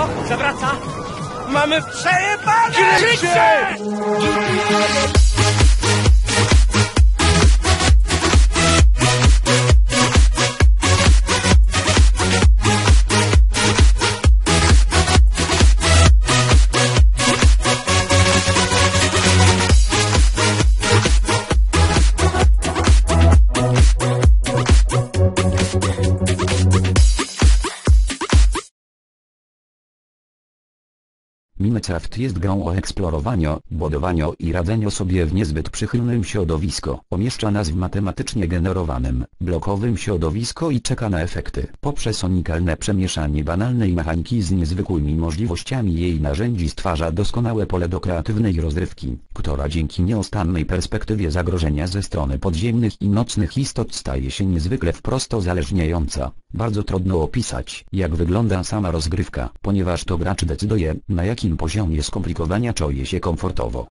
O, zawraca! Mamy przejebane! Krycie! Minecraft jest grą o eksplorowaniu, budowaniu i radzeniu sobie w niezbyt przychylnym środowisko. Umieszcza nas w matematycznie generowanym, blokowym środowisko i czeka na efekty. Poprzez unikalne przemieszanie banalnej mechaniki z niezwykłymi możliwościami jej narzędzi stwarza doskonałe pole do kreatywnej rozrywki, która dzięki nieustannej perspektywie zagrożenia ze strony podziemnych i nocnych istot staje się niezwykle wprost uzależniająca. Bardzo trudno opisać, jak wygląda sama rozgrywka, ponieważ to gracz decyduje, na jakim poziomie skomplikowania czuje się komfortowo.